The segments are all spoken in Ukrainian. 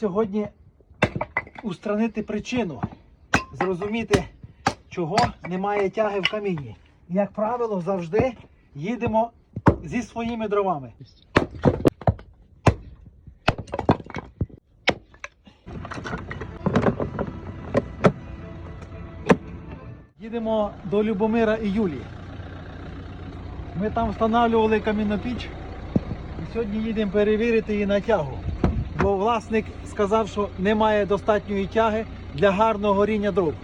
сьогодні устранити причину, зрозуміти, чого немає тяги в каміні. Як правило, завжди їдемо зі своїми дровами. Їдемо до Любомира і Юлії. Ми там встановлювали камінопіч і сьогодні їдемо перевірити її на тягу. Бо власник сказав, що немає достатньої тяги для гарного горіння дров.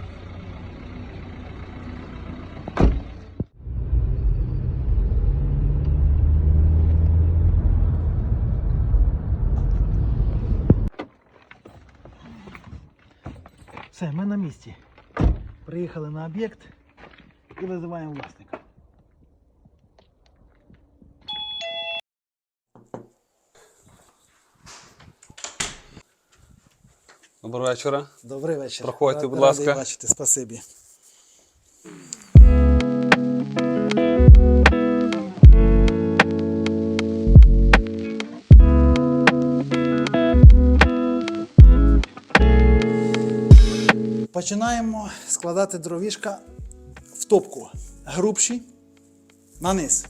Все, ми на місці. Приїхали на об'єкт і визиваємо власника. Доброго вечора. Добрий вечір. Проходьте, Рад- будь радий ласка. бачити, спасибі. Починаємо складати дровішка в топку. Грубші на низ.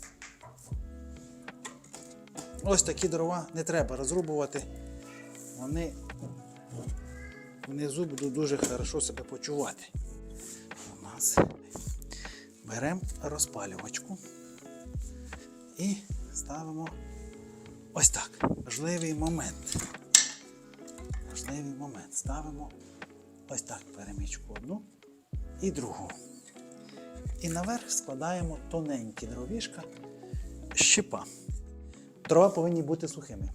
Ось такі дрова не треба розрубувати. Вони внизу буду дуже хорошо себе почувати. У нас беремо розпалювачку і ставимо ось так. Важливий момент. Важливий момент. Ставимо ось так перемічку одну і другу. І наверх складаємо тоненькі дровішка щепа. Дрова повинні бути сухими.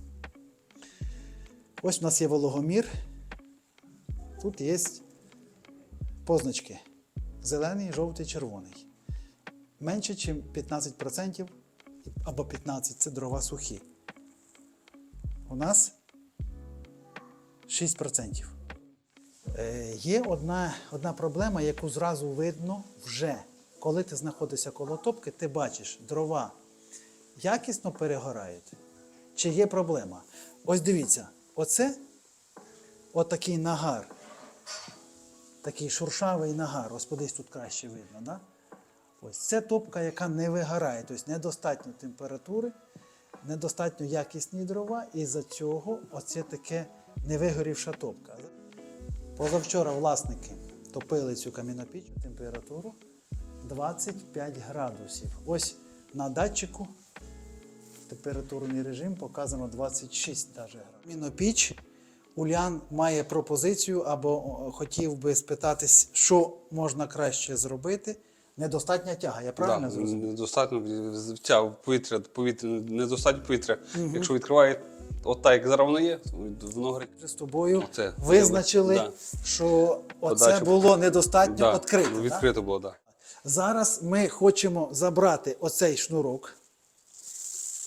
Ось у нас є вологомір. Тут є позначки: зелений, жовтий, червоний. Менше, ніж 15% або 15% це дрова сухі. У нас 6%. Е, є одна, одна проблема, яку зразу видно вже. Коли ти знаходишся коло топки, ти бачиш, дрова якісно перегорають. Чи є проблема? Ось дивіться, оце отакий нагар. Такий шуршавий нагар. Ось подивись тут краще видно. Да? Ось це топка, яка не вигорає, тобто недостатньо температури, недостатньо якісні дрова, і за цього оце таке невигорівша топка. Позавчора власники топили цю камінопіч температуру 25 градусів. Ось на датчику температурний режим показано 26 даже градусів. Камінопіч Улян має пропозицію або хотів би спитатись, що можна краще зробити. Недостатня тяга, я правильно Да, зрозумів? недостатньо взяття повітря, повітря, недостатньо повітря. Якщо відкриває от так, як зараз воно є, воно горить. З тобою Оце, визначили, да. що оце Подачу. було недостатньо Да, відкрито. так? було, так. Да. Зараз ми хочемо забрати оцей шнурок,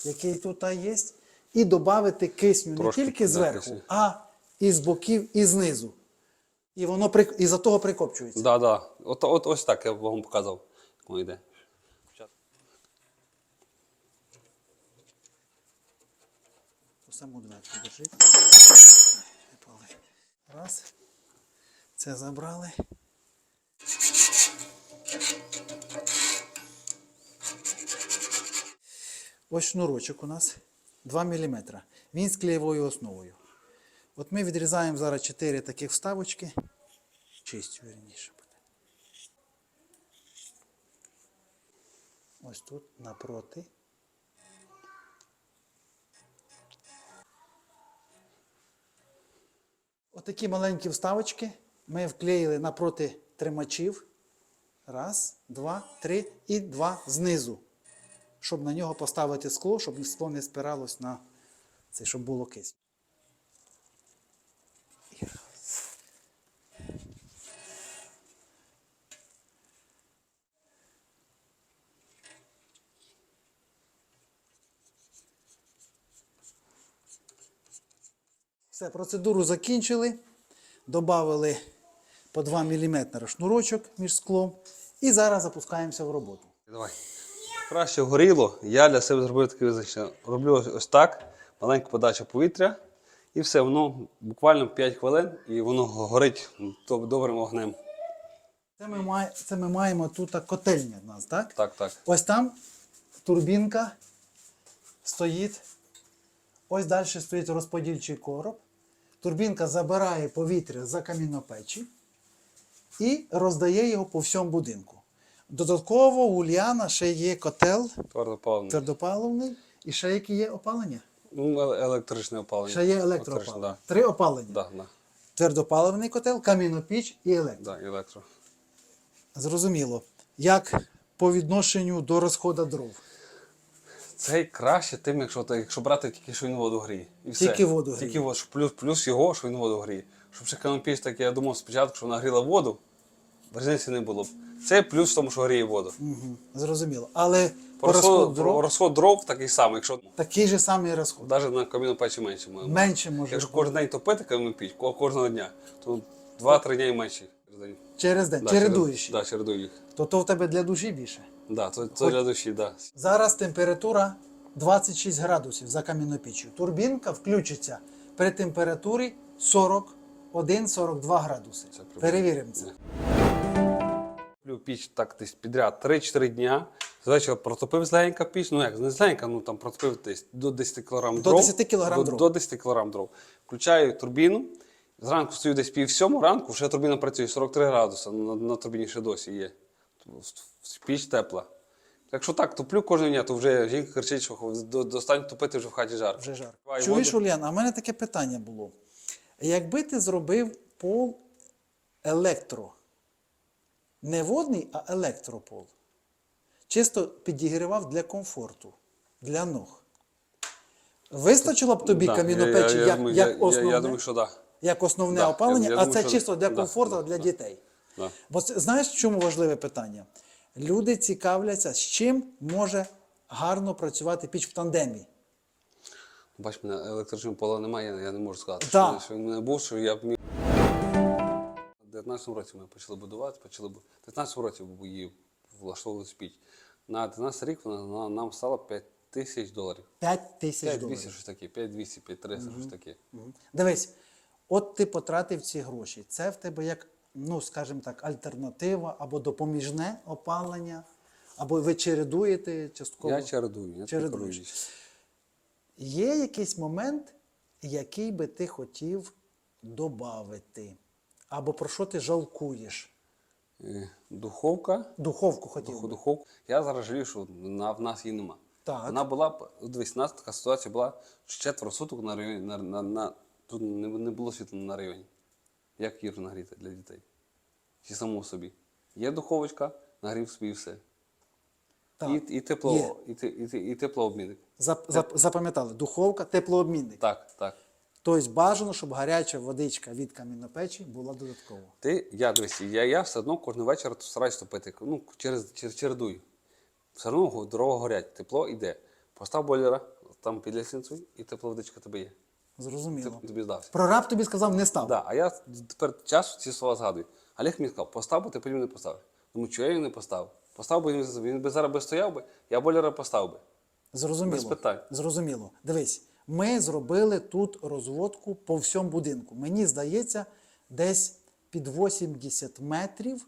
який тут є, і додати кисню Трошки, не тільки зверху, кисню. а і з боків, і знизу. І воно при... і за того прикопчується. Да, да. От, от ось так я вам показав, як воно йде. Саму дверку держи. Раз. Це забрали. Ось шнурочок у нас 2 мм. Він з клеєвою основою. От ми відрізаємо зараз 4 таких вставочки. 6 вірніше буде. Ось тут напроти. Отакі маленькі вставочки ми вклеїли напроти тримачів. Раз, два, три і два знизу. Щоб на нього поставити скло, щоб скло не спиралось на це, щоб було кисню. Все, процедуру закінчили. Добавили по 2 мм шнурочок між склом. І зараз запускаємося в роботу. Давай. Краще горіло. Я для себе зробив таке визначення. Роблю ось, так, маленька подача повітря І все, воно буквально 5 хвилин, і воно горить добрим вогнем. Це ми, має, це ми маємо тут котельня в нас, так? Так, так. Ось там турбінка стоїть. Ось далі стоїть розподільчий короб. Турбінка забирає повітря за камінопечі і роздає його по всьому будинку. Додатково у Ульяна ще є котел Твердопаливний. твердопаливний і ще яке є опалення? Ну, електричне опалення. Ще є електроопалення. да. Три опалення. Да, да, Твердопаливний котел, камінопіч і електро. да, електро. Зрозуміло. Як по відношенню до розходу дров? Цей краще тим, якщо, якщо брати тільки, що він воду гріє. І все. Тільки воду гріє. Тільки воду, плюс, плюс його, що він воду гріє. Щоб ще канопіч, так я думав спочатку, що вона гріла воду, різниці не було б. Це плюс в тому, що гріє воду. Угу. Зрозуміло. Але по Розход, дров розход дров такий самий, якщо такий же самий розход. навіть на камінопечі менше. може. Менше може Якщо бути. кожен день топити камінопіч, кожного дня, то 2-3 дні менше. через день. через день, Да, чередуючи. Так, да, чередую їх. То то в тебе для душі більше. Да, то, то для душі, да. Зараз температура 26 градусів за камінопіччю. Турбінка включиться при температурі 41-42 градуси. Це приблизно. Перевіримо це. Топлю піч так десь підряд 3-4 дня. Звичайно, протопив зленька піч, ну як не зленька, ну там протопив десь до 10 кг До дров. 10 кілограм до, дров. До 10 кг дров. Включаю турбіну. Зранку стою десь пів сьому ранку, вже турбіна працює 43 градуси, на, на турбіні ще досі є. Піч тепла. Якщо так топлю кожного дня, то вже жінка кричить, що до, достань топити вже в хаті жарко. Вже жарко. Чуєш. Улян, а в мене таке питання було. Якби ти зробив пол електро, не водний, а електропол, чисто підігрівав для комфорту, для ног. Вистачило б тобі Да, камінопечі я- я як, як, я- я- основне, Я думаю, що так. як основне Да, опалення, я- я а думаю, це чисто для да, комфорту, да, для да. дітей. Да. Бо знаєш, в чому важливе питання? Люди цікавляться, з чим може гарно працювати піч в тандемі. Бач, мене електричного пола немає, я не можу сказати. Да. Що, що він не був, що я б міг. У 19 році ми почали будувати, почали в 19 році її влаштовували піч. На 19 рік вона нам стала 5 тисяч доларів. 5 тисяч 5 доларів. 200 щось таке, 5 200, 5 300, щось таке. Мгм. Дивись, от ти потратив ці гроші. Це в тебе як, ну скажімо так, альтернатива або допоміжне опалення, або ви чередуєте частково. Я чередую, я Чередуєш. Є якийсь момент, який би ти хотів додати? Або про що ти жалкуєш? Е, Духовка. Духовку хотів. Би. Духовку. Я зараз жалію, що на, в нас її нема. Так. Вона була дивись, у нас така ситуація була що четверо суток на районі, на, на, на, тут не, не було світла на районі. Як їжу нагріти для дітей? Чи самому собі? Є духовочка, нагрів собі і все. Так. І, і, тепло, Є. і, і, і теплообмінник. Зап- зап- запам'ятали, духовка, теплообмінник. Так, так. Тобто бажано, щоб гаряча водичка від камінопечі була додатково. Ти, я дивись, я, я все одно кожен вечір стараюсь топити. Ну, через, через чередую. Все одно дорога горять, тепло йде. Постав бойлера, там під лісницею, і тепловодичка тебе є. Зрозуміло. Ти, тобі здався. Прораб тобі сказав, не став. Да, а я тепер час ці слова згадую. Олег мені сказав, постав, бо ти потім не поставив. Тому чого я його не поставив? Постав, бо він, він би зараз би стояв би, я бойлера поставив би. Зрозуміло. Без питань. Зрозуміло. Дивись, ми зробили тут розводку по всьому будинку. Мені здається, десь під 80 метрів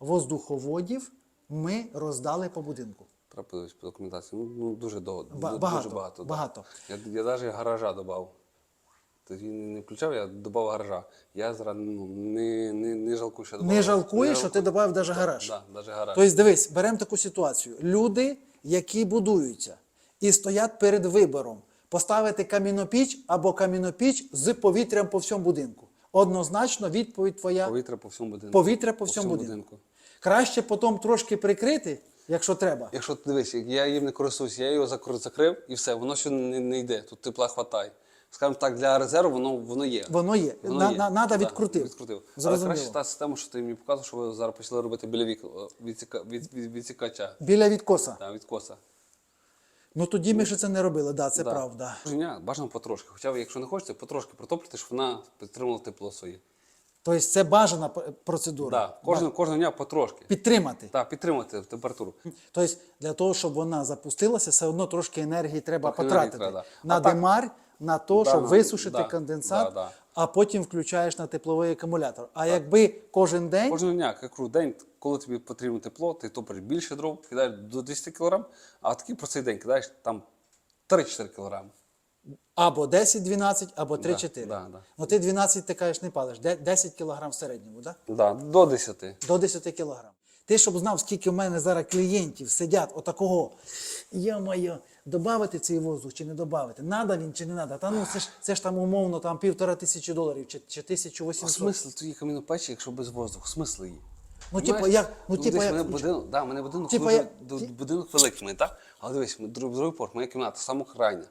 воздуховодів ми роздали по будинку. Треба подивитися по документації. Ну, ну дуже довго. Ба- дуже багато, багато. да. багато. Я, я навіть гаража додав. Тоді не включав, я додав гаража. Я зараз ну, не, не, не жалкую, що додав. Не жалкуєш, що ти додав навіть гараж. Да, навіть гараж. Тобто, дивись, беремо таку ситуацію. Люди, які будуються і стоять перед вибором поставити камінопіч або камінопіч з повітрям по всьому будинку. Однозначно, відповідь твоя Повітря по всьому будинку. повітря по всьому будинку. Краще потім трошки прикрити, якщо треба. Якщо дивись, я їм не користуюся, я його закрив і все, воно ще не, не йде. Тут тепла хватає. Скажімо так, для резерву воно, воно є. Воно є. На- на- надо Да, відкрутив. відкрутив. Але Зрозуміло. краще та система, що ти мені показував, що ви зараз почали робити біля вік, відсіка, від, від, відсікача. Біля відкоса. Та, відкоса. Ну тоді ми ще це не робили, да, це Да. правда. Кожня бажано потрошки. Хоча, якщо не хочете, потрошки протоплюйте, щоб вона підтримала тепло своє. Тобто це бажана п- процедура. Да, кожного, кожного дня потрошки. Підтримати. Так, підтримати температуру. Тобто для того, щоб вона запустилася, все одно трошки енергії треба Трохи енергії потратити. треба, да. На А так- на те, Да, щоб висушити да, конденсат, да, да. а потім включаєш на тепловий акумулятор. А якби кожен день, Кожного дня, я кажу, день, коли тобі потрібно тепло, ти топиш більше дров, кидаєш до 10 кг, а такий простий день кидаєш там 3-4 кг. або 10-12, або 3-4. да, да. Ну ти 12, ти кажеш, не палиш, 10 кг в середньому, так? Да, до 10. До 10 кг. Ти щоб знав, скільки в мене зараз клієнтів сидять отакого. Йо-моє, додати цей воздух чи не додати? Надо він чи не надо? Та ну це ж це ж там умовно там півтора тисячі доларів чи, чи А 1800. смисл твоїй камінопечі, якщо без воздуху? Смисл її? Ну, типу, як- ну, типу, як мене будинок, да, мене будинок, Типу, як- будинок великий, мене, так? Але дивись, другий поверх, моя кімната, саме крайня.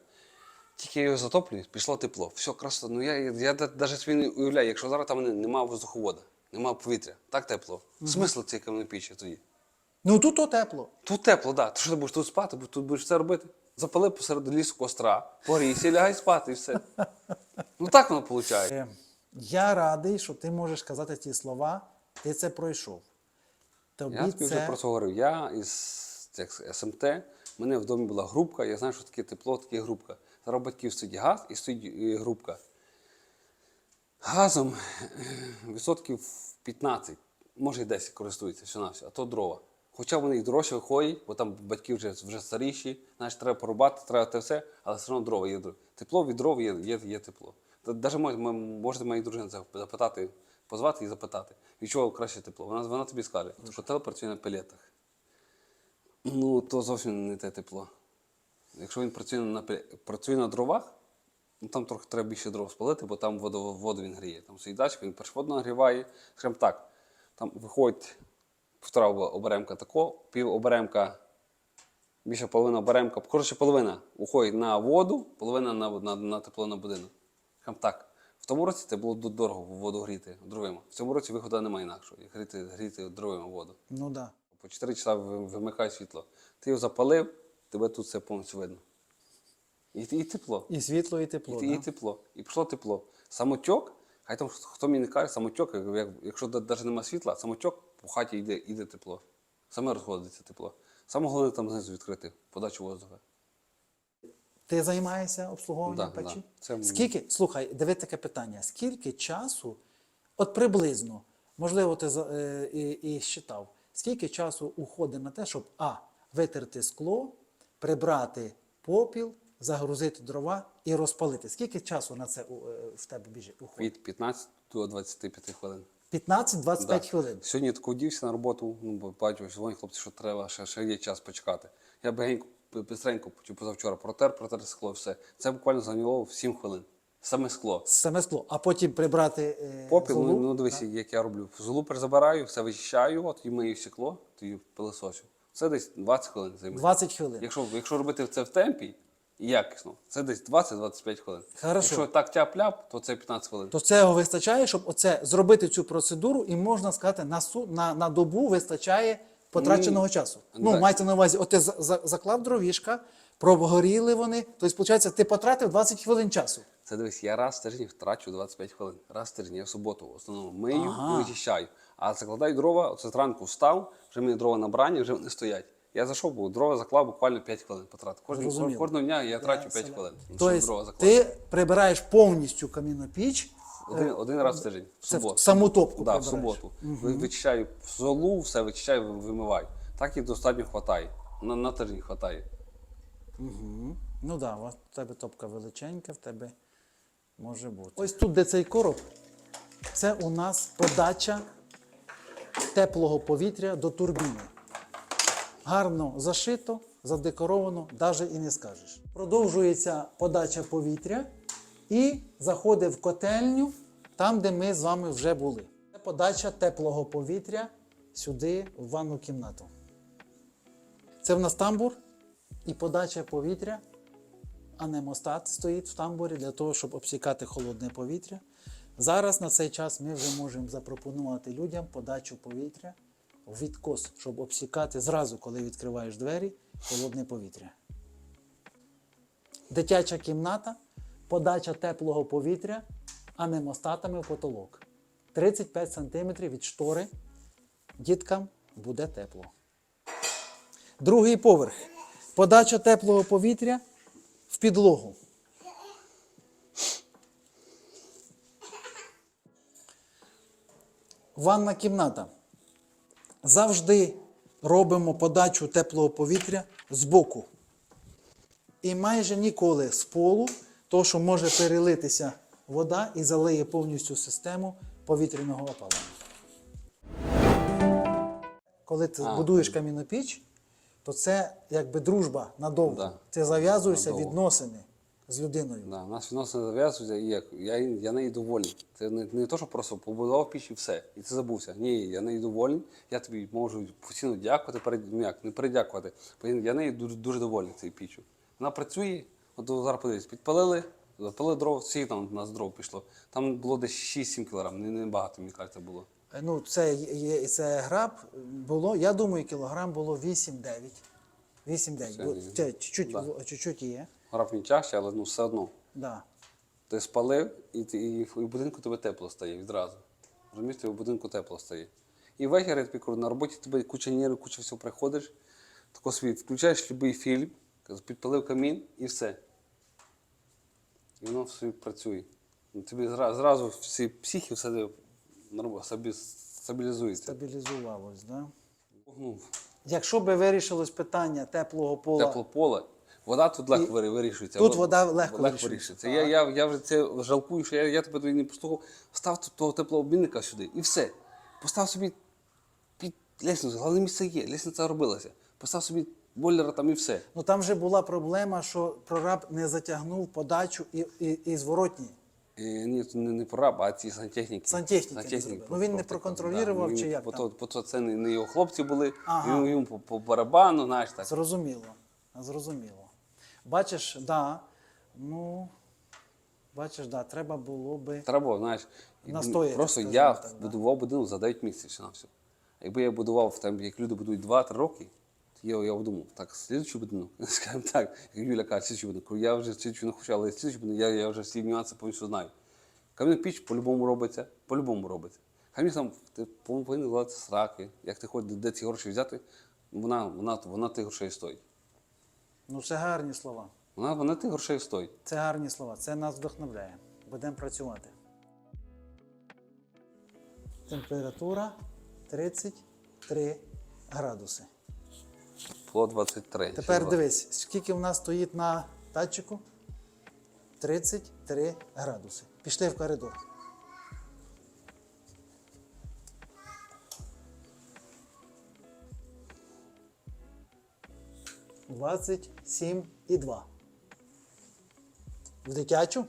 Тільки я його затоплюю, пішло тепло. Все красиво. Ну я, я, навіть собі не уявляю, якщо зараз там немає воздуховода, немає повітря, так тепло. Смисл цієї кам'янопічі тоді? Ну тут то тепло. Тут тепло, так. Да. Ти що ти будеш тут спати, тут будеш все робити? Запали посеред лісу костра, погрійся і лягай спати і все. Ну так воно виходить. Е, Я радий, що ти можеш казати ці слова, ти це пройшов. Тобі Я тобі це... вже про це говорив. Я із як, СМТ, в мене в домі була групка, я знаю, що таке тепло, таке групка. Зараз батьків стоїть газ і стоїть е, групка. Газом е, відсотків 15, може і 10 користуються все на все, а то дрова. Хоча вони і дорожче виходять, бо там батьки вже, вже старіші, знаєш, треба порубати, треба те все, але все одно дрова є. Тепло від дров є, є, є тепло. Навіть можете моїй дружини запитати, позвати і запитати, від чого краще тепло. Вона, вона тобі скаже, що теле працює на пелетах. Ну, то зовсім не те тепло. Якщо він працює на, працює на дровах, ну там трохи треба більше дров спалити, бо там воду, воду він гріє. Там стоїть датчик, він перш воду нагріває. Скажімо так, там виходить півтора оберемка тако, пів оберемка, більше половина оберемка, коротше, половина уходить на воду, половина на, на, на тепло на будинок. Скажімо так. В тому році це було дорого воду гріти дровима. В цьому році виходу немає інакшого, як гріти, гріти дровима воду. Ну так. Да. По 4 часа вимикає світло. Ти його запалив, тебе тут все повністю видно. І, і тепло. І світло, і тепло. І, і тепло. І пішло тепло. Самотьок, хай там хто мені не каже, самотьок, як- якщо навіть немає світла, самотьок по хаті йде, йде тепло. Саме розходиться тепло. Саме головне там знизу відкрити подачу воздуха. Ти займаєшся обслуговуванням Да, печі? да. Це- Скільки, слухай, диви таке питання. Скільки часу, от приблизно, можливо, ти за- е, і, і считав, скільки часу уходить на те, щоб А. Витерти скло, прибрати попіл, загрузити дрова і розпалити. Скільки часу на це у- е, в тебе біжить уходить? Від 15 до 25 хвилин. 15-25 Да. хвилин. Сьогодні я вдівся на роботу, ну, бо бачу, що хлопці, що треба, ще, ще є час почекати. Я бегенько, бистренько, позавчора протер, протер скло, все. Це буквально зайняло 7 хвилин. Саме скло. Саме скло, а потім прибрати е, Попіл, золу. ну, ну дивись, як я роблю. Золу перезабираю, все вичищаю, от і мию стекло, тоді пилососю. Це десь 20 хвилин займає. 20 хвилин. Якщо, якщо робити це в темпі якісно, це десь 20-25 хвилин. Хорошо. Якщо так тяп-ляп, то це 15 хвилин. То цього вистачає, щоб оце зробити цю процедуру, і можна сказати, на су на, на добу вистачає потраченого часу. Ну, так. мається на увазі, от ти за- за- заклав дровішка, прогоріли вони. Тобто, виходить, ти потратив 20 хвилин часу. Це дивись, я раз в тиждень втрачу 25 хвилин. Раз в тиждень, я в суботу в основному мию Ага. і вичищаю. А закладаю дрова, оце зранку встав, вже мені дрова набрані, вже вони стоять. Я зайшов, бо дрова заклав буквально 5 хвилин потратив. Кожного, Зрозуміло. кожного дня я трачу 5 хвилин. щоб Тобто, дрова ти прибираєш повністю камінну піч. Один, один раз в тиждень. В Це в суботу. саму топку да, в прибираєш. суботу. Ви- Вичищаю золу, все вичищаю, ви- вимиваю. Так і достатньо хватає. На, на тиждень хватає. Ну так, да, у тебе топка величенька, в тебе може бути. Ось тут, де цей короб, це у нас подача теплого повітря до турбіни. Гарно зашито, задекоровано, навіть і не скажеш. Продовжується подача повітря і заходить в котельню, там, де ми з вами вже були. Це подача теплого повітря сюди, в ванну кімнату. Це в нас тамбур і подача повітря, а не мостат стоїть в тамбурі для того, щоб обсікати холодне повітря. Зараз на цей час ми вже можемо запропонувати людям подачу повітря відкос, щоб обсікати зразу, коли відкриваєш двері, холодне повітря. Дитяча кімната, подача теплого повітря, а немостатами в потолок. 35 см від штори. Діткам буде тепло. Другий поверх. Подача теплого повітря в підлогу. Ванна кімната. Завжди робимо подачу теплого повітря з боку. І майже ніколи з полу, то що може перелитися вода і залиє повністю систему повітряного опалення. Коли ти А. будуєш кам'яну піч, то це якби дружба надовго. Да. Ти зав'язуєшся відносини з людиною. Да, у нас відносини зав'язуються, і як я, я нею довольний. Це не, не то, що просто побудував піч і все, і ти забувся. Ні, я нею довольний, я тобі можу постійно дякувати, перед, ну як, не передякувати. Я нею дуже, дуже довольний цією піччю. Вона працює, от зараз подивись, підпалили, запалили дров, скільки там у нас дров пішло. Там було десь 6-7 кілограм, не, не багато, мені кажеться, було. Е, Ну, це, є, це граб було, я думаю, кілограм було 8-9. 8-9. Це Це чуть-чуть, Да. чуть-чуть є. Не тяжче, але ну, все одно. Да. Ти спалив, і, ти, і, в- і в будинку тебе тепло стає відразу. Розумієш, тобі в будинку тепло стає. І ввечері тобі кажу, на роботі тебе куча нервів, куча всього приходиш, тако собі включаєш будь-який фільм, підпалив камін і все. І воно все працює. Ну, Тобі зразу, зразу всі психи, все де норм- собі стабілізується. Стабілізувалось, да? Ну, Якщо би вирішилось питання теплого пола, тепло поле. Вода тут легко вирі- вирішується. тут вода легко вирішується. вирішується. Я, я, я вже це жалкую, що я, я тебе тоді не послухав. Став тут того теплообмінника сюди і все. Постав собі під лісницю, головне місце є, лісниця робилася. Постав собі бойлера там і все. ну там же була проблема, що прораб не затягнув подачу і, і, і зворотні. Е, ні, це не, не прораб, а ці сантехніки. Сантехніки не зробили. Ну, він не проконтролював, чи як бо там? то, бо то це не, не його хлопці були, Ага. він, він по, по барабану, знаєш так. Зрозуміло. Зрозуміло. Бачиш, да, ну, бачиш, да, треба було би. Треба, знаєш, Настояти, просто скажімо я так, да. будував будинок за 9 місяців на все. Якби я будував там, як люди будують 2-3 роки, то я, я думав, так, слідчий будинок, скажімо так, як Юля каже, слідчий будинок. Я вже слідчий не хочу, але слідчий будинок, я, я вже всі нюанси повністю знаю. Кам'яна піч по-любому робиться, по-любому робиться. Хай там ти повинен вкладати сраки, як ти хочеш, де ці гроші взяти, вона, вона, вона тих грошей стоїть. Ну, це гарні слова. Вона, вона тих грошей стоїть. Це гарні слова. Це нас вдохновляє. Будемо працювати. Температура 33 градуси. Було 23. Тепер дивись, скільки в нас стоїть на датчику? 33 градуси. Пішли в коридор. Двадцять сім і два. В дитячу.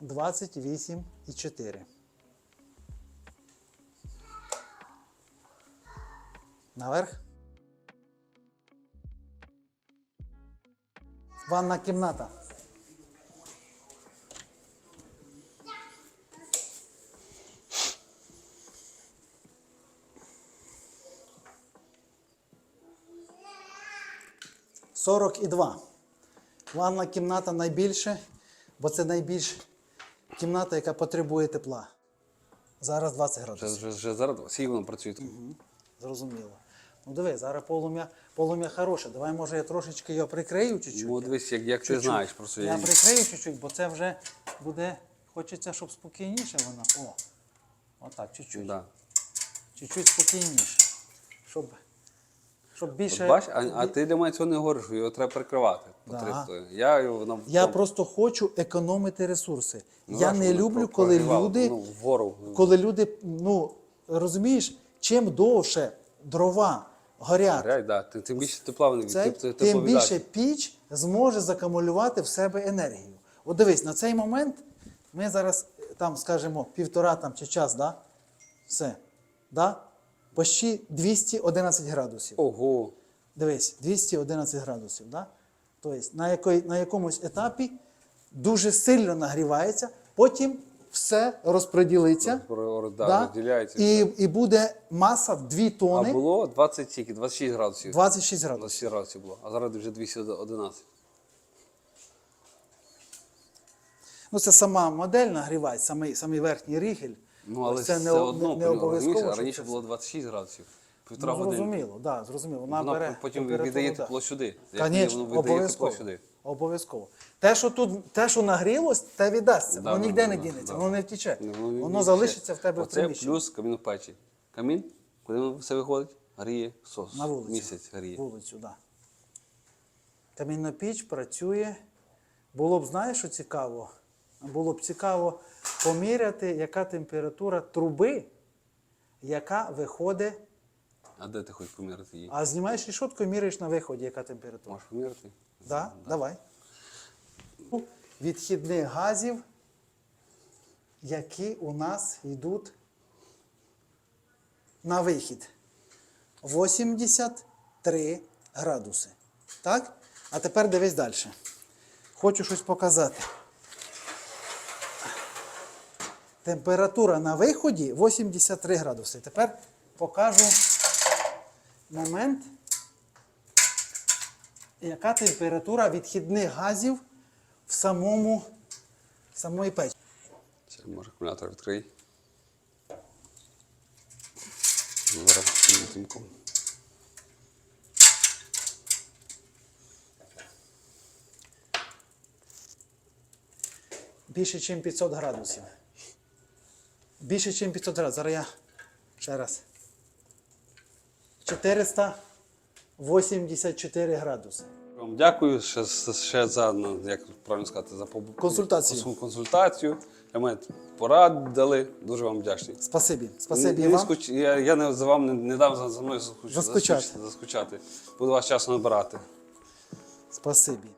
Двадцять вісім і чотири. Наверх. Ванна кімната. Сорок і два. Ванна кімната найбільше, бо це найбільш кімната, яка потребує тепла. Зараз 20 Вже, градусів. вже, вже зараз скільки воно працює тут? Зрозуміло. Ну диви, зараз полум'я, полум'я хороше. Давай, може, я трошечки його прикрию чуть-чуть. Ну, дивись, як, як ти знаєш, просто Я я, прикрию чуть-чуть, бо це вже буде. Хочеться, щоб спокійніше воно. О. Отак, чуть-чуть. да. Чуть-чуть спокійніше. Щоб, щоб більше. От бач, а, а ти для мене цього не говориш, що його треба прикривати. по Да. 300. Я його на Я просто хочу економити ресурси. ну, я не воно люблю, про- коли прогрівало, люди. Ну, вгору. Коли люди, ну розумієш, чим довше дрова горять, Горять, да. Тим, тим більше тепла вони це, тип- тип- тим більше піч зможе закумулювати в себе енергію. От дивись, на цей момент ми зараз е, там скажемо півтора там, чи час, да? все. Да? Почти 211 градусів. Ого. Дивись, 211 градусів. Да? Тобто на, якої, на якомусь етапі дуже сильно нагрівається, потім все розподілиться Ро- да, розділяється. і, і буде маса в 2 А тони було 20 тільки, 26 градусів. 26 градусів. 26 градусів було, а зараз вже 211. Ну, це сама модель нагрівається, самий, самий верхній рігель. Ну, але це все не, одно, не, не обов'язково. розумієш, щоб раніше це було 26 градусів. Півтора Ну, години. зрозуміло, да, зрозуміло. Вона Воно бере потім температуру, віддає да. тепло сюди. Як Конечно, воно видає тепло обов'язково. сюди. Обов'язково. Те, що тут, те, що нагрілось, те віддасться. Да, воно да, ніде да, не да, дінеться, да. воно не втіче. Не, Воно, не- не залишиться в тебе в Оце приміщенні. плюс камін в печі. Камін, куди все виходить? Гріє сос. На вулицю. Місяць гріє. Вулицю, так. Да. Камінна піч працює. Було б, знаєш, що цікаво? Було б цікаво поміряти, яка температура труби, яка виходить. А де ти хочеш поміряти її? А знімаєш рішотку і міряєш на виході, яка температура. Можеш поміряти? Да? Давай. Відхідних газів, які у нас йдуть на вихід. 83 градуси. Так? А тепер дивись далі. Хочу щось показати. Температура на виході 83 градуси. Тепер покажу момент, яка температура відхідних газів в самому в самої печі. Це може акумулятор відкрий. Зараз тимком. Більше, ніж 500 градусів. Більше, ніж 500 градусів. Зараз я ще раз. 484 градуси. Вам дякую ще, ще за, ну, як правильно сказати, за поб- Консультацію. консультацію. Я мене порад дали. Дуже вам вдячний. Спасибі. Спасибі Не- не вам. скуч- Я, я не, за вам не, не дам за, за мною заскуч- Заскучати. заскуч- заскучати. Буду вас часом набирати. Спасибі.